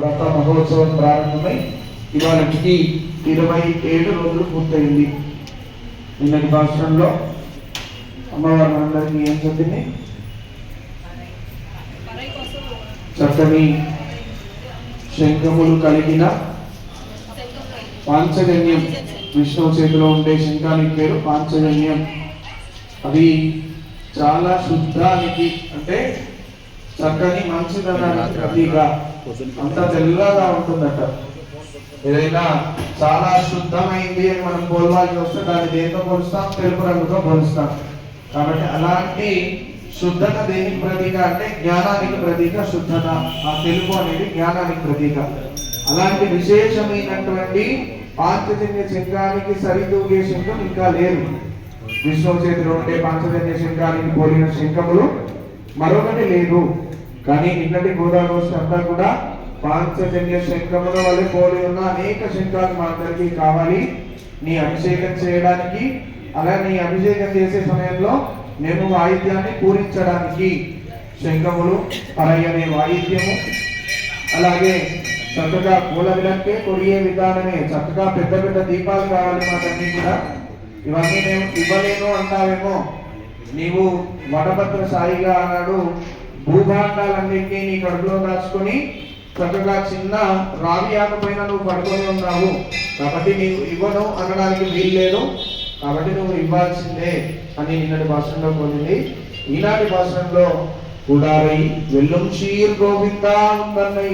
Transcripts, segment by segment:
వ్రత మహోత్సవం ప్రారంభమై ఇవాళకి ఇరవై ఏడు రోజులు పూర్తయింది. నిన్నటి భాషణంలో అమ్మవారు అందరికీ ఏం చెప్పింది? చక్కని శంఖములు కలిగిన పాంచజన్యం. విష్ణువు చేతిలో ఉండే శంఖానికి పేరు పాంచజన్యం. అది చాలా శుద్ధానికి అంటే చక్కని మంచిదనానికి ప్రతీక. అంత తెల్లగా ఉంటుందట. ఏదైనా చాలా శుద్ధమైంది అని మనం పోల్వాల్సి వస్తే దాన్ని దేంతో పోలుస్తాం? తెలుపు రంగుతో పోలుస్తాం. కాబట్టి అలాంటి శుద్ధత దేనికి ప్రతీక అంటే జ్ఞానానికి ప్రతీక శుద్ధత. ఆ తెలుపు అనేది జ్ఞానానికి ప్రతీక. అలాంటి విశేషమైనటువంటి పాంచజన్య శంఖానికి సరితూగే శంఖం ఇంకా లేదు. విష్ణువు చేతిలో ఉండే పాంచజన్య శంఖానికి పోలిన శంఖములు మరొకటి లేదు. కానీ నిన్నటి గోదావరి అంతా కూడా పాంచజన్య శంఖముల వల్ల పోలి ఉన్న అనేక శంఖాలు మా అందరికీ కావాలి. నీ అభిషేకం చేయడానికి అలా నీ అభిషేకం చేసే సమయంలో మేము వాయిద్యాన్ని పూరించడానికి శంఖములు పరయ్యనే అనే వాయిద్యము అలాగే చక్కగా పూల విలంకే కొరియే విధానమే చక్కగా పెద్ద పెద్ద దీపాలు కావాలి మాకన్నీ కూడా. ఇవన్నీ నేను ఇవ్వలేను అంటావేమో. నీవు వడభద్ర సాయిగా అన్నాడు భూభాండాలన్నింటినీ నీ కడుపులో దాచుకొని చక్కగా చిన్న రావి ఆకు నువ్వు పడుకొని ఉన్నావు. కాబట్టి నీవు ఇవ్వను అనడానికి వీలు లేదు. కాబట్టి నువ్వు ఇవ్వాల్సిందే అని నిన్నటి భాషణంలో పొందింది ఈనాటి భాషణంలో കൂടാതെ വെല്ലും ചീർ ഗോവിന്ദാം തന്നെ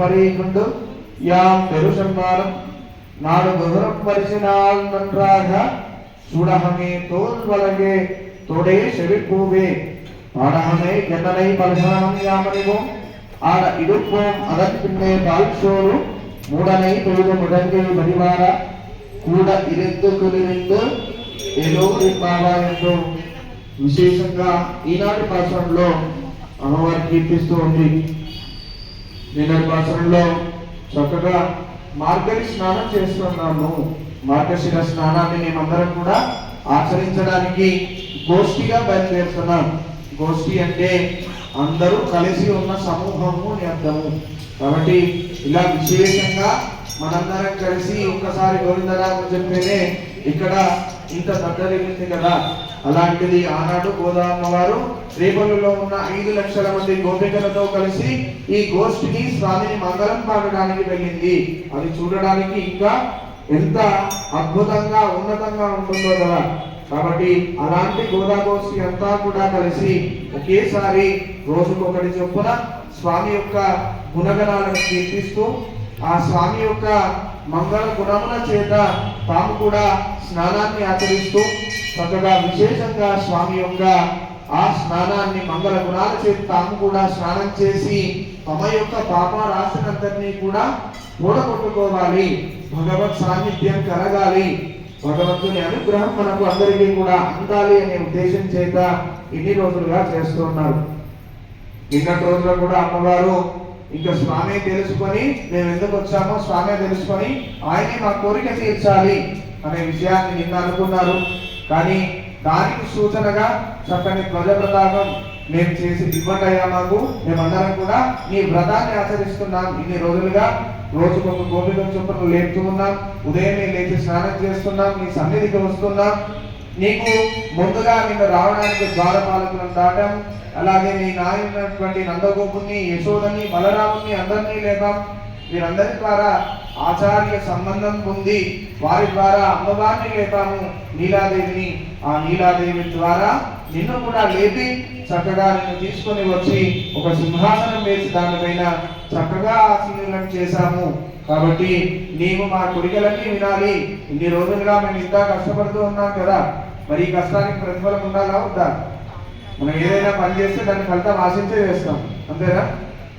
పరేకుండు యా പെരുസന്മാനം നാട് വിവരം പരിശനാൽ നന്നാക സുടഹമേ തോൽ വളകെ തൊടേ ചെവിപ്പൂവേ வழங்கே தொடைய செவிப்பூவே பாடகமே ஜன்னலை பலசனம் யாமறிவோம் ஆட இடுப்போம் அதன் பின்னே பால் சோறு மூடனை தொழுது முடங்கை வடிவார கூட இருந்து కులిరిందు ఏదో బాబా ఎంతో విశేషంగా ఈనాటి భాషలో అమ్మవారి కీర్తిస్తూ ఉంది నిన్నటి భాషలో చక్కగా మార్గరి స్నానం చేస్తున్నాము మార్గశిర స్నానాన్ని మేమందరం కూడా ఆచరించడానికి గోష్ఠిగా బయలుదేరుతున్నాం గోష్ఠి అంటే అందరూ కలిసి ఉన్న సమూహము అని అర్థము. కాబట్టి ఇలా విశేషంగా మనందరం కలిసి ఒక్కసారి గోవిందరాజు చెప్పేనే ఇక్కడ ఇంత దద్దరిల్లింది కదా. అలాంటిది ఆనాడు గోదామ్మ వారు రేపల్లులో ఉన్న ఐదు లక్షల మంది గోపికలతో కలిసి ఈ గోష్ఠిని స్వామిని మంగళం పాడడానికి వెళ్ళింది. అది చూడడానికి ఇంకా ఎంత అద్భుతంగా ఉన్నతంగా ఉంటుందో కదా. కాబట్టి అలాంటి గోదాగోష్ఠి అంతా కూడా కలిసి ఒకేసారి రోజుకొకటి చొప్పున స్వామి యొక్క గుణగణాలను కీర్తిస్తూ ఆ స్వామి యొక్క మంగళ గుణముల చేత తాము కూడా స్నానాన్ని ఆచరిస్తూ చక్కగా విశేషంగా స్వామి యొక్క ఆ స్నానాన్ని మంగళ గుణాల చేతి తాము కూడా స్నానం చేసి తమ యొక్క పాప కూడా కూడగొట్టుకోవాలి భగవత్ సాన్నిధ్యం కలగాలి. భగవంతుని అనుగ్రహం మనకు అందరికీ కూడా అందాలి అనే ఉద్దేశం చేత ఇన్ని రోజులుగా చేస్తున్నారు నిన్నటి రోజుల్లో కూడా అమ్మవారు ఇంకా స్వామి తెలుసుకొని మేము ఎందుకు వచ్చామో స్వామి తెలుసుకొని ఆయనే మా కోరిక తీర్చాలి అనే విషయాన్ని నిన్న అనుకున్నారు. కానీ దానికి సూచనగా చక్కని ధ్వజ ప్రతాపం మేము చేసి ఇవ్వండి అయ్యా మాకు. మేమందరం కూడా నీ వ్రతాన్ని ఆచరిస్తున్నాం. ఇన్ని రోజులుగా రోజుకొక గోపిక చొప్పున లేపుతూ ఉన్నాం. ఉదయమే లేచి స్నానం చేస్తున్నాం. నీ సన్నిధికి వస్తున్నాం. నీకు ముందుగా నిన్ను రావడానికి ద్వారపాలకులను దాటాం. అలాగే నీ నాయనటువంటి నందగోపుని యశోదని బలరాముని అందరినీ లేపాం. వీరందరి ద్వారా ఆచార్య సంబంధం పొంది వారి ద్వారా అమ్మవారిని లేపాము. నీలాదేవిని ఆ నీలాదేవి ద్వారా నిన్ను కూడా లేపి చక్కగా నిన్ను తీసుకొని వచ్చి ఒక సింహాసనం వేసి దానిపైన చక్కగా ఆశీనులను చేశాము. కాబట్టి నీవు మా కొడుకలన్నీ వినాలి. ఇన్ని రోజులుగా మేము ఇంత కష్టపడుతూ ఉన్నాం కదా. మరి ఈ కష్టానికి ప్రతిఫలం ఉండాలా ఉందా మనం ఏదైనా పని చేస్తే దాన్ని ఫలితం ఆశించే చేస్తాం. అంతేనా?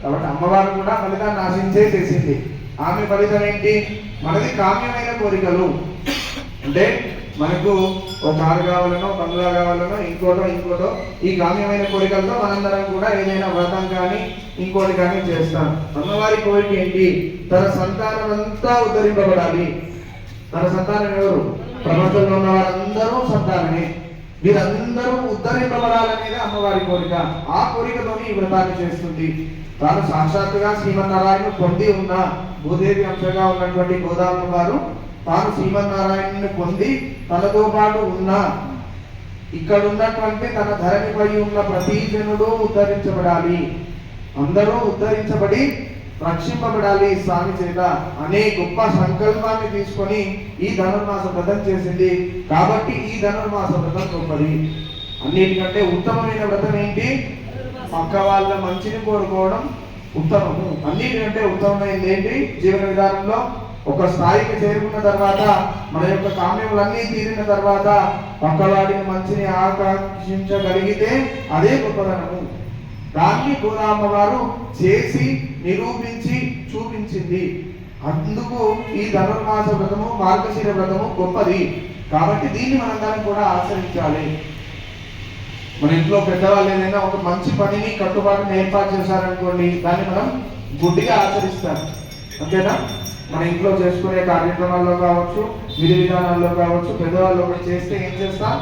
కాబట్టి అమ్మవారు కూడా ఫలితాన్ని ఆశించే చేసింది. ఆమె ఫలితం ఏంటి? మనది కామ్యమైన కోరికలు. అంటే మనకు ఒక కారు కావాలనో బంగ్లా కావాలనో ఇంకోటో ఇంకోటో ఈ కామ్యమైన కోరికలతో మనందరం కూడా ఏదైనా వ్రతం కానీ ఇంకోటి కానీ చేస్తాం. అమ్మవారి కోరిక ఏంటి? తన సంతానం అంతా ఉద్ధరింపబడాలి. తన సంతానం ఎవరు? ప్రపంచంలో ఉన్న వారందరూ సంతానమే. వీరందరూ ఉద్ధరింపబడాలనేది అమ్మవారి కోరిక. ఆ కోరికతోనే ఈ వ్రతాన్ని చేస్తుంది. తాను సాక్షాత్తుగా శ్రీమన్నారాయణ పొంది ఉన్న భూదేవి అంశంగా ఉన్నటువంటి గోదావరి వారు తాను శ్రీమన్నారాయణుని పొంది తనతో పాటు ఉన్న. ఇక్కడ ఉన్నటువంటి తన ధరణిపై ఉన్న ప్రతి జనుడు ఉద్ధరించబడాలి. అందరూ ఉద్ధరించబడి రక్షింపబడాలి స్వామి చేత. అనే గొప్ప సంకల్పాన్ని తీసుకొని ఈ ధనుర్మాస వ్రతం చేసింది. కాబట్టి ఈ ధనుర్మాస వ్రతం గొప్పది. అన్నిటికంటే ఉత్తమమైన వ్రతం ఏంటి? పక్క వాళ్ళ మంచిని కోరుకోవడం ఉత్తమము. అన్నిటికంటే ఉత్తమమైనది ఏంటి? జీవన విధానంలో ఒక స్థాయికి చేరుకున్న తర్వాత మన యొక్క కామ్యములన్నీ తీరిన తర్వాత పక్కవాడిని మంచిని ఆకర్షించగలిగితే అదే గొప్పదనము దాన్ని గోదామ్మ వారు చేసి నిరూపించి చూపించింది. అందుకు ఈ ధనుర్మాస వ్రతము మార్గశిర వ్రతము గొప్పది. కాబట్టి దీన్ని మనందరం కూడా ఆచరించాలి. మన ఇంట్లో పెద్దవాళ్ళు ఏదైనా ఒక మంచి పనిని కట్టుబాటుని ఏర్పాటు చేశారనుకోండి దాన్ని మనం గుడ్డిగా ఆచరిస్తాం. అంతేనా? మన ఇంట్లో చేసుకునే కార్యక్రమాల్లో కావచ్చు విధి విధానాల్లో కావచ్చు పెద్దవాళ్ళు ఒకటి చేస్తే ఏం చేస్తాం?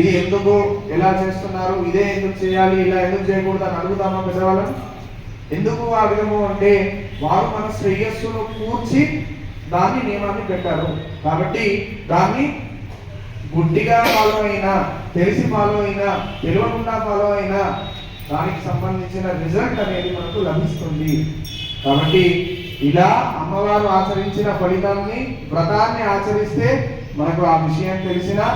ఇది ఎందుకు ఎలా చేస్తున్నారు ఇదే ఎందుకు చేయాలి ఇలా ఎందుకు చేయకూడదు అని అడుగుతామా పెద్దవాళ్ళని? ఎందుకు ఆ విధము అంటే వారు మన శ్రేయస్సును కూర్చి దాన్ని నియమాన్ని పెట్టారు. కాబట్టి దాన్ని గుడ్డిగా ఫాలో అయినా తెలిసి ఫాలో అయినా తెలియకుండా ఫాలో అయినా దానికి సంబంధించిన రిజల్ట్ అనేది మనకు లభిస్తుంది. కాబట్టి ఇలా అమ్మవారు ఆచరించిన ఫలితాన్ని వ్రతాన్ని ఆచరిస్తే మనకు ఆ విషయం తెలిసినా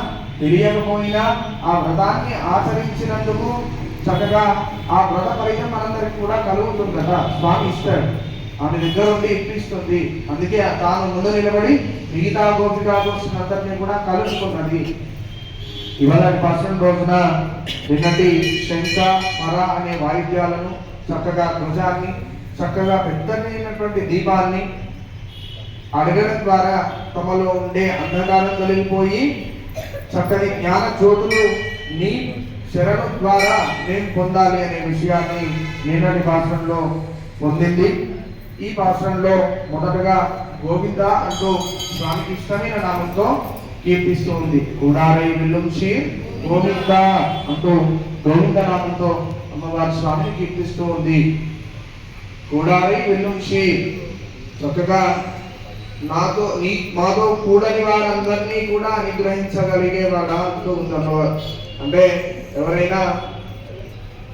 తెలియకపోయినా ఆ వ్రతాన్ని ఆచరించినందుకు చక్కగా ఆ వ్రత ఫలితం మనందరికి కూడా కలుగుతుంది కదా. స్వామి ఇస్తాడు. ఆమె దగ్గర ఉండి ఇప్పిస్తుంది. అందుకే తాను ముందు నిలబడి మిగతా గోపికా గోష్ఠులందరినీ కూడా కలుసుకున్నది. ఇవాళ పర్సన్ రోజున నిన్నటి శంఖ మర అనే వాయిద్యాలను చక్కగా ధ్వజాన్ని చక్కగా పెద్దదైనటువంటి దీపాన్ని అడగడం ద్వారా తమలో ఉండే అంధకారం తొలగిపోయి చక్కని జ్ఞాన జ్యోతులు నీ శరణు ద్వారా నేను పొందాలి అనే విషయాన్ని నేనటి భాషణలో పొందింది. ఈ భాషణలో మొదటగా గోవింద అంటూ స్వామికి ఇష్టమైన నామంతో కీర్తిస్తూ ఉంది. కూడారై విల్లుంచి గోవింద అంటూ గోవింద నామంతో అమ్మవారి స్వామిని కీర్తిస్తూ ఉంది. కూడాలి విల్లుంచి చక్కగా నాతో నీ మాతో కూడని వారందరినీ కూడా అనుగ్రహించగలిగే వాడా అంటూ ఉంది అంటే ఎవరైనా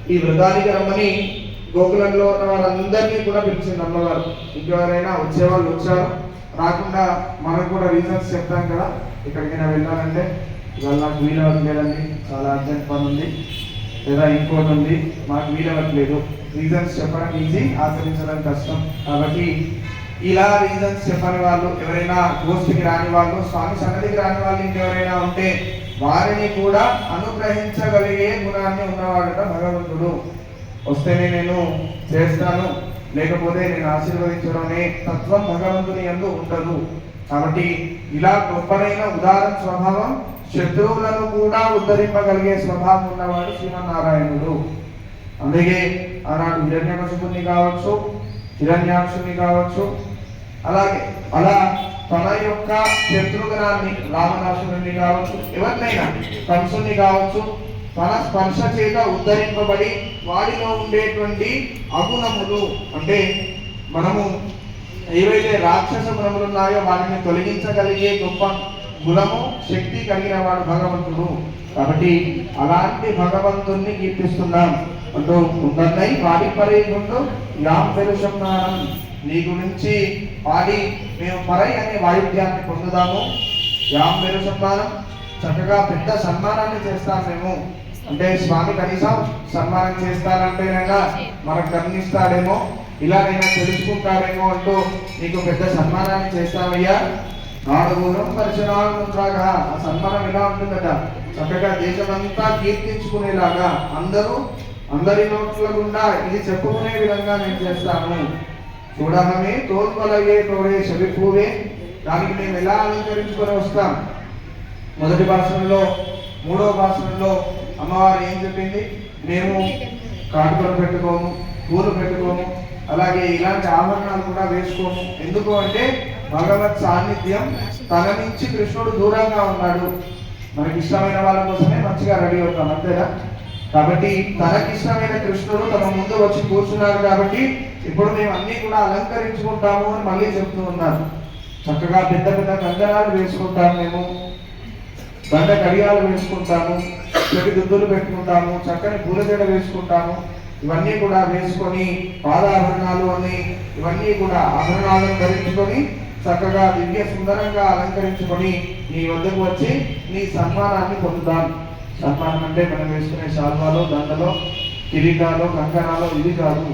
ఈ వృధానికి రమ్మని గోకులంలో ఉన్న వారందరినీ కూడా పిలిచింది అమ్మవారు. ఇంకెవరైనా వచ్చేవాళ్ళు వచ్చారు? రాకుండా మనం కూడా రీజన్స్ చెప్తాం కదా. ఎక్కడికైనా వెళ్ళాలంటే. ఇవాళ నాకు వీలు లేదండి చాలా అర్జెంట్ పని ఉంది లేదా ఇంకోటి ఉంది మాకు వీలవ్వట్లేదు. రీజన్స్ చెప్పడం ఈజీ ఆచరించడం కష్టం. కాబట్టి ఇలా రీజన్స్ చెప్పని వాళ్ళు ఎవరైనా గోష్ఠికి రాని వాళ్ళు స్వామి సన్నదికి రాని వాళ్ళు ఇంకెవరైనా ఉంటే వారిని కూడా అనుగ్రహించగలిగే గుణాన్ని ఉన్నవాడట భగవంతుడు. వస్తేనే నేను చేస్తాను లేకపోతే నేను ఆశీర్వదించడమే తత్వం భగవంతుని ఎందు ఉండదు. కాబట్టి ఇలా గొప్పదైన ఉదాహరణ స్వభావం శత్రువులను కూడా ఉద్ధరింపగలిగే స్వభావం ఉన్నవాడు శ్రీమన్నారాయణుడు. అందుకే ఆనాడు హిరణ్యకశుని కావచ్చు హిరణ్యాక్షుని కావచ్చు అలాగే అలా తన యొక్క శత్రుఘ్నాన్ని రామదాసుని కావచ్చు ఎవరినైనా కంసుని కావచ్చు తన స్పర్శ చేత ఉద్ధరింపబడి వాడిలో ఉండేటువంటి అగుణములు అంటే మనము ఏవైతే రాక్షస గుణములు ఉన్నాయో వాటిని తొలగించగలిగే గొప్ప గుణము శక్తి కలిగిన వాడు భగవంతుడు. కాబట్టి అలాంటి భగవంతుణ్ణి కీర్తిస్తున్నాం. అంటూ ఉందన్నై వాడి పరేగుండు యాం పెరుషన్నానం నీ గురించి పాడి మేము పరై అనే వాయిద్యాన్ని పొందుదాము. యాం పెరుషన్నానం చక్కగా పెద్ద సన్మానాన్ని చేస్తాం మేము. అంటే స్వామి కనీసం సన్మానం చేస్తారంటేనైనా మనకు కరుణిస్తాడేమో ఇలాగైనా తెలుసుకుంటాడేమో అంటూ నీకు పెద్ద సన్మానాన్ని చేస్తామయ్యా నాడుగుణం పరిచరాలుగా ఆ సన్మానం ఎలా ఉంటుందట? చక్కగా దేశమంతా కీర్తించుకునేలాగా అందరూ అందరి నోట్ల గుండా ఇది చెప్పుకునే విధంగా నేను చేస్తాను. చూడమే తోల్పలగే తోడే చెవిపూవే దానికి మేము ఎలా అలంకరించుకొని వస్తాం? మొదటి భాషల్లో మూడో భాషల్లో అమ్మవారు ఏం చెప్పింది? మేము కాటుకలు పెట్టుకోము పూలు పెట్టుకోము అలాగే ఇలాంటి ఆభరణాలు కూడా వేసుకోము. ఎందుకు అంటే భగవత్ సాన్నిధ్యం తన నుంచి కృష్ణుడు దూరంగా ఉన్నాడు. మనకి ఇష్టమైన వాళ్ళ కోసమే మంచిగా రెడీ అవుతాం అంతేనా? కాబట్టి తనకి ఇష్టమైన కృష్ణుడు తమ ముందు వచ్చి కూర్చున్నారు కాబట్టి ఇప్పుడు మేము అన్ని కూడా అలంకరించుకుంటాము అని మళ్ళీ చెప్తూ ఉన్నారు చక్కగా పెద్ద పెద్ద కంకణాలు వేసుకుంటాము మేము. దండ కడియాలు వేసుకుంటాము. చెడు దుద్దులు పెట్టుకుంటాము. చక్కని పూలజడ వేసుకుంటాము. ఇవన్నీ కూడా వేసుకొని పాదాభరణాలు అని ఇవన్నీ కూడా ఆభరణాలను ధరించుకొని చక్కగా దివ్య సుందరంగా అలంకరించుకొని నీ వద్దకు వచ్చి నీ సన్మానాన్ని పొందుతాం. సన్మానం అంటే మనం వేసుకునే శాల్వాలో దండలో కిరీటాలో కంకణాలో ఇది కాదు.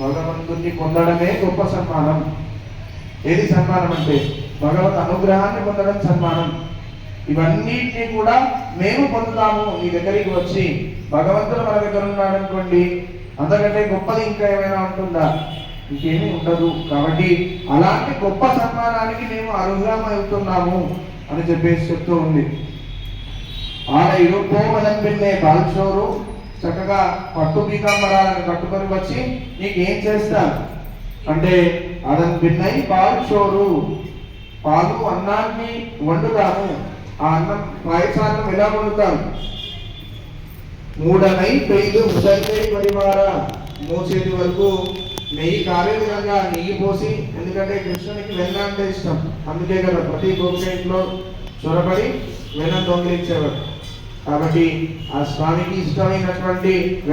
భగవంతుణ్ణి పొందడమే గొప్ప సన్మానం. ఏది సన్మానం అంటే? భగవత్ అనుగ్రహాన్ని పొందడం సన్మానం. ఇవన్నిటిని కూడా మేము పొందుతాము. నీ దగ్గరికి వచ్చి భగవంతుడు మన దగ్గర ఉన్నాడనుకోండి అనుకోండి గొప్పది ఇంకా ఏమైనా ఉంటుందా? ఇంకేమీ ఉండదు. కాబట్టి అలాంటి గొప్ప సన్మానానికి మేము అర్హులమవుతున్నాము అని చెప్పేసి చెప్తూ ఉంది. ఆడ ఇరుపోమనం పిల్లే బాల్చోరు చక్కగా పట్టు పీతాంబరాలను కట్టుకొని వచ్చి నీకు ఏం చేస్తాను? అంటే అదన్ పిన్నై పాల్చోరు పాలు అన్నాన్ని వండుతాము. ఆ అన్నం పాయసాన్నం ఎలా వండుతాం మూడనై పెయిలు ముసలిపై పరివార. మోసేది వరకు నెయ్యి కాలే విధంగా నెయ్యి పోసి ఎందుకంటే కృష్ణునికి వెన్న అంటే ఇష్టం. అందుకే కదా ప్రతి గోపి ఇంట్లో చొరబడి వెన్న దొంగిలించేవారు. కాబట్టి ఆ స్వామికి ఇష్టమైనటువంటి